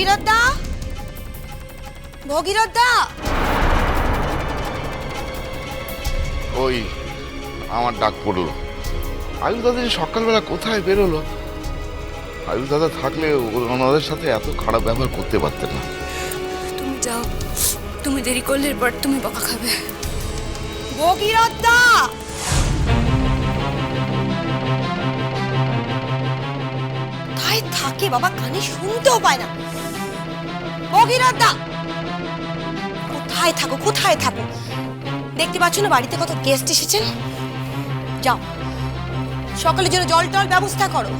ভগীরথ দা ভগীরথ দা ওই আমার ডাক পড়ল। আয়ুষ দাদা যে সকালবেলা কোথায় বেরোলো? আয়ুষ দাদা থাকলে ওনাদের সাথে এত খারাপ ব্যবহার করতে পারতেন না। তুমি যাও। তুমি দেরি করলে এরপর তুমি বকা খাবে। ভগীরথ দা থাকে বাবা কানে শুনতেও পায় না। ভগীরথ দা কোথায় থাকো কোথায় থাকো? দেখতে পাচ্ছ না বাড়িতে কত গেস্ট এসেছেন? যাও। সকালের জন্য জল টল ব্যবস্থা করো।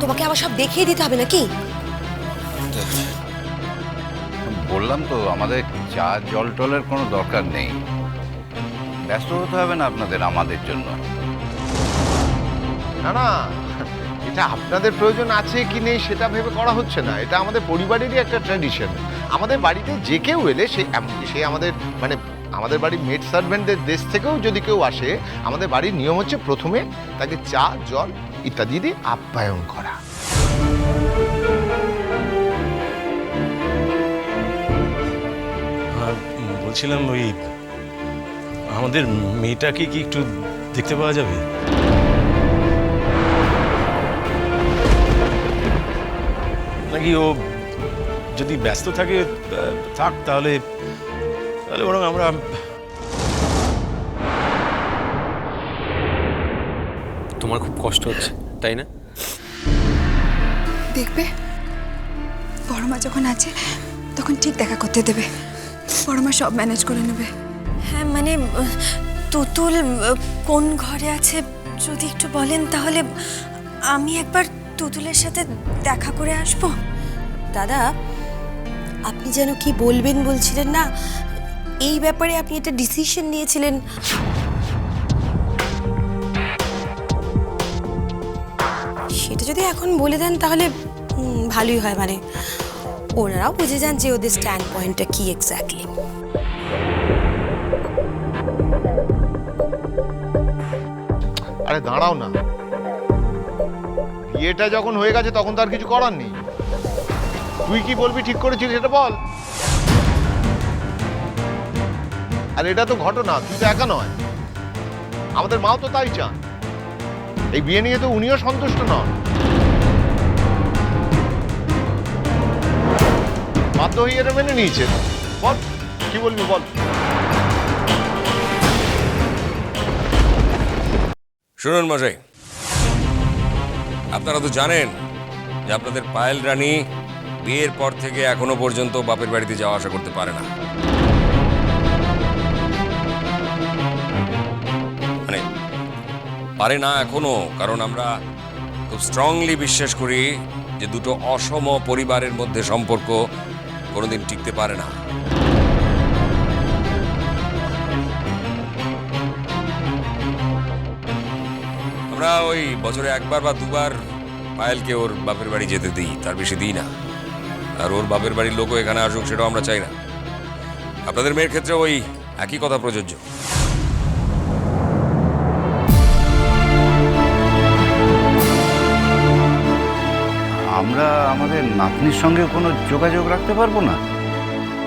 তোমাকে আবার সব দেখিয়ে দিতে হবে নাকি? বললাম তো আমাদের চা জল টলের কোনো দরকার নেই। ব্যস্ত হতে হবে না আপনাদের আমাদের জন্য। না না এটা আপনাদের প্রয়োজন আছে কি নেই সেটা ভেবে করা হচ্ছে না। এটা আমাদের পরিবারেরই একটা ট্র্যাডিশন আমাদের বাড়িতে যে কেউ এলে সে সে আমাদের মানে আমাদের বাড়ির মেড সার্ভেন্টদের দেশ থেকেও যদি কেউ আসে, আমাদের বাড়ির নিয়ম হচ্ছে প্রথমে তাকে চা, জল ইত্যাদি দিয়ে আপ্যায়ন করা। বলছিলাম ওই আমাদের মেয়েটাকে কি একটু দেখতে পাওয়া যাবে? নাকি ও যদি ব্যস্ত থাকে থাক তাহলে তাহলে বরং আমরা তোমার খুব কষ্ট হচ্ছে তাই না? দেখবে? বড় মা যখন আছে তখন ঠিক দেখা করতে দেবে। বড় মা সব ম্যানেজ করে নেবে। হ্যাঁ মানে তুতুল কোন ঘরে আছে যদি একটু বলেন তাহলে আমি একবার তুতুলের সাথে দেখা করে আসব? দাদা, আপনি যেন কি বলবেন বলছিলেন না, এই ব্যাপারে আপনি একটা ডিসিশন নিয়েছিলেন। সেটা যদি এখন বলে দেন তাহলে ভালোই হয় মানে। ওনারাও বুঝে যান যে ওদের স্ট্যান্ড পয়েন্টটা কি এক্স্যাক্টলি আরে দাঁড়াও না। বিয়েটা যখন হয়ে গেছে, তখন তো আর কিছু করার নেই। তুই কি বলবি ঠিক করেছিস সেটা বল। আর এটা তো ঘটনা, তুই তো একা নয়। আমাদের মাও তো তাই চান। এই বিয়ে নিয়ে তো উনিও সন্তুষ্ট নন। বাধ্য হয়ে এটা মেনে নিয়েছে। বল, কি বলবি বল। শুনুন মশাই আপনারা তো জানেন যে আপনাদের পায়েল রানী বিয়ের পর থেকে এখনও পর্যন্ত বাপের বাড়িতে যাওয়া আসা করতে পারে না। মানে পারে না এখনও, কারণ আমরা খুব স্ট্রংলি বিশ্বাস করি যে দুটো অসম পরিবারের মধ্যে সম্পর্ক কোনোদিন টিকতে পারে না। আমরা ওই বছরে একবার বা দুবার পায়েলকে ওর বাপের বাড়ি যেতে দিই তার বেশি দিই না। আর ওর বাপের বাড়ির লোকও এখানে আসুক সেটাও আমরা চাই না। আপনাদের মেয়ের ক্ষেত্রে ওই একই কথা প্রযোজ্য। আমরা আমাদের নাতনির সঙ্গে কোনো যোগাযোগ রাখতে পারব না?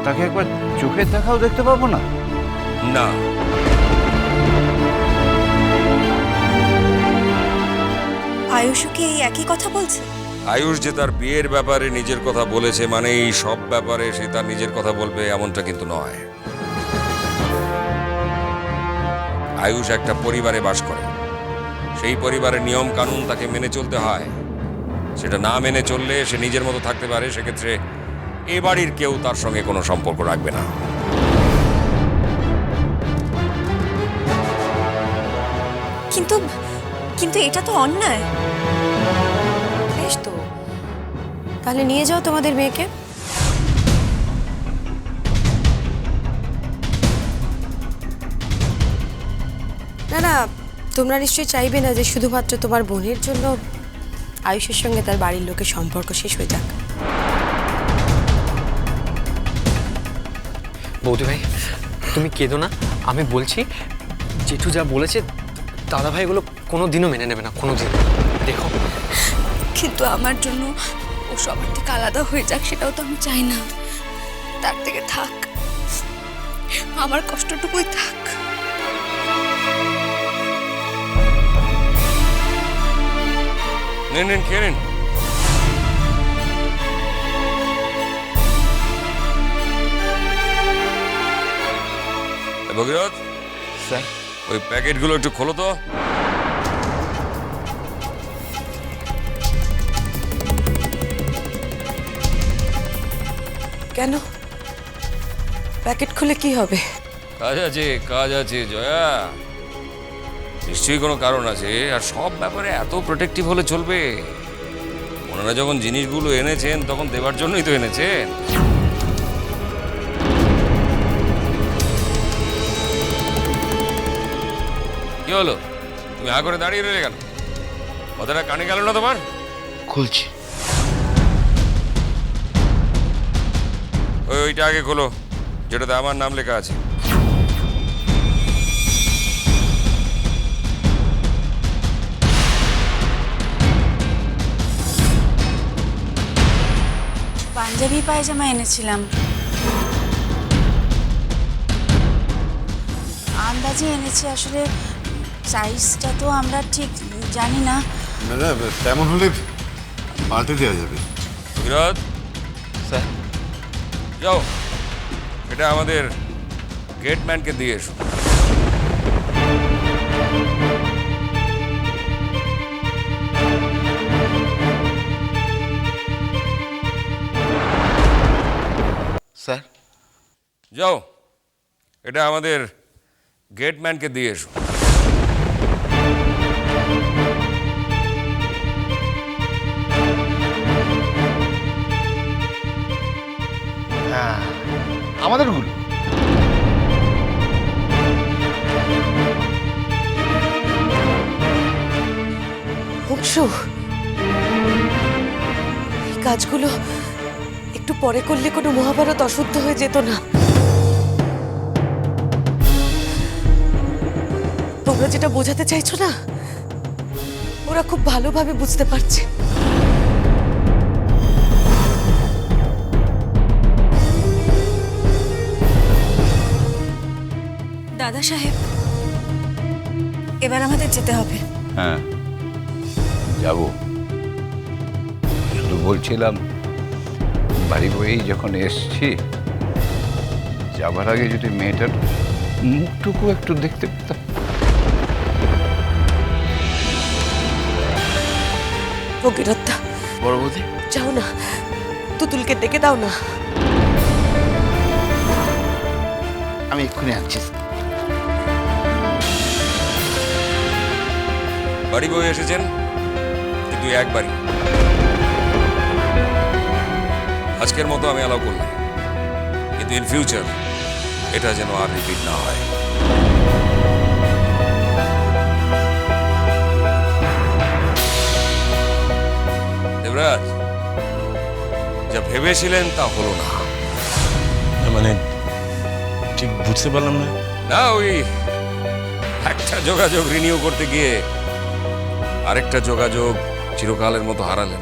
তাকে একবার চোখের দেখাও দেখতে পাবো না? না। আয়ুষও কি এই একই কথা বলছে? আয়ুষ যে তার বিয়ের ব্যাপারে নিজের কথা বলেছে মানে এই সব ব্যাপারে সে তার নিজের কথা বলবে এমনটা কিন্তু নয়। আয়ুষ একটা পরিবারে বাস করে। সেই পরিবারের নিয়ম কানুন তাকে মেনে চলতে হয়। সেটা না মেনে চললে সে নিজের মতো থাকতে পারে সেক্ষেত্রে এ বাড়ির কেউ তার সঙ্গে কোনো সম্পর্ক রাখবে না। কিন্তু কিন্তু এটা তো অন্যায়। বেশ তো। তাহলে নিয়ে যাও তোমাদের মেয়েকে। না না, তোমরা নিশ্চয়ই চাইবে না যে শুধুমাত্র তোমার বোনের জন্য আয়ুষের সঙ্গে তার বাড়ির লোকের সম্পর্ক শেষ হয়ে যাক। বৌদি ভাই, তুমি কেঁদো না। আমি বলছি, জেঠু যা বলেছে দাদা ভাই এগুলো কোনো দিনও মেনে নেবে না কোনো দিন দেখো। কিন্তু আমার জন্য ও সবার থেকে আলাদা হয়ে যাক সেটাও তো আমি চাই না। তার থেকে থাক। আমার কষ্টটুকুই থাক। নিন নিন খেয়ে নিন। ভগীরথ স্যার। ওই প্যাকেটগুলো একটু খোলো তো। কেন? প্যাকেট খুলে কি হবে? কাজ আছে কাজ আছে জয়া। নিশ্চয়ই কোনো কারণ আছে আর সব ব্যাপারে এত প্রোটেক্টিভ হলে চলবে। ওনারা যখন জিনিসগুলো এনেছেন তখন দেবার জন্যই তো এনেছেন। কি হলো? তুমি হা করে দাঁড়িয়ে রইলে কেন? কথাটা কানে গেল না তোমার? খুলছি। ওই ওইটা আগে খোলো যেটাতে আমার নাম লেখা আছে। পাঞ্জাবি পায়জামা এনেছিলাম। আন্দাজে এনেছি আসলে সাইজটা তো আমরা ঠিক জানি না। না না তেমন হলে পাল্টে দেওয়া যাবে। বিরাট যাও। এটা আমাদের গেটম্যানকে দিয়ে এসো। স্যার? যাও। এটা আমাদের গেটম্যানকে দিয়ে এসো। পরে করলে কোনো মহাভারত অশুদ্ধ হয়ে যেত না। তোমরা যেটা বোঝাতে চাইছো না, ওরা খুব ভালোভাবে বুঝতে পারছে। দাদা সাহেব, এবার আমাদের যেতে হবে। হ্যাঁ যাব। বলছিলাম বাড়ি বয়েই যখন এসছি যাবার আগে যদি মেয়েটার মুখটুকু একটু দেখতে পেতাম। ভগীরথা বড় বৌদি। যাও না তুতুলকে ডেকে দাও না। আমি এক্ষুনি আনছি বাড়ি বয়ে এসেছেন? কিন্তু একবারই। আজকের মতো আমি অ্যালাউ করলাম। কিন্তু ইন ফিউচার এটা যেন আর রিপিট না হয়। দেবরাজ যা ভেবেছিলেন তা হলো না। না, মানে ঠিক বুঝতে পারলাম না। না ওই একটা যোগাযোগ রিনিউ করতে গিয়ে আরেকটা যোগাযোগ চিরকালের মতো হারালেন।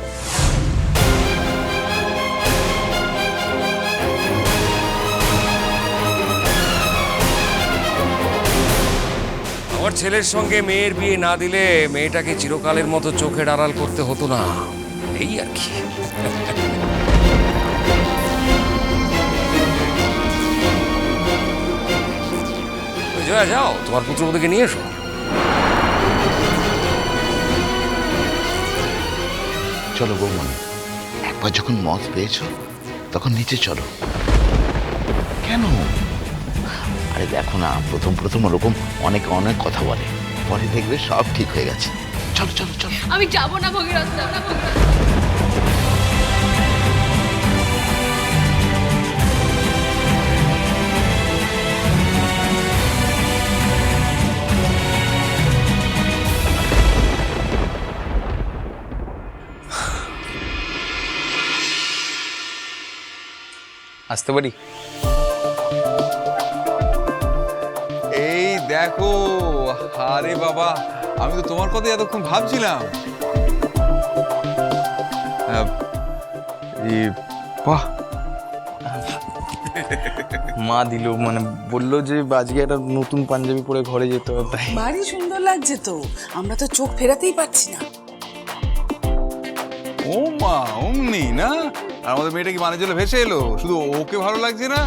আমার ছেলের সঙ্গে মেয়ের বিয়ে না দিলে মেয়েটাকে চিরকালের মতো চোখের আড়াল করতে হতো না। এই আর কি। জয়া, যাও, তোমার পুত্রবধূকে নিয়ে এসো। চলো বৌমনি একবার যখন মত পেয়েছ, তখন নিচে চলো। কেন? আরে দেখো না প্রথম প্রথম ওরকম অনেক অনেক কথা বলে। পরে দেখবে সব ঠিক হয়ে গেছে। চলো চলো চলো। আমি যাব না ভগীরথ আসতে পারি? দেখো আরে বাবা আমি তো তোমার কথা এতক্ষণ ভাবছিলাম। বাহ। মা দিল মানে বলল যে আজকে একটা নতুন পাঞ্জাবি পরে ঘরে যেতে হবে তাই। ভারী সুন্দর লাগছে তো আমরা তো চোখ ফেরাতেই পারছি না। ও মা অমনি না? আর আমাদের মেয়েটা কি মানে চলে ভেসে এলো? শুধু ওকে ভালো লাগছে না?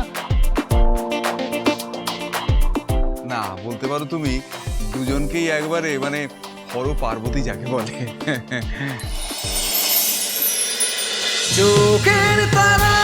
বলতে পারো তুমি দুজনকেই একবারে মানে হর পার্বতী যাকে বলে। চোখের তারা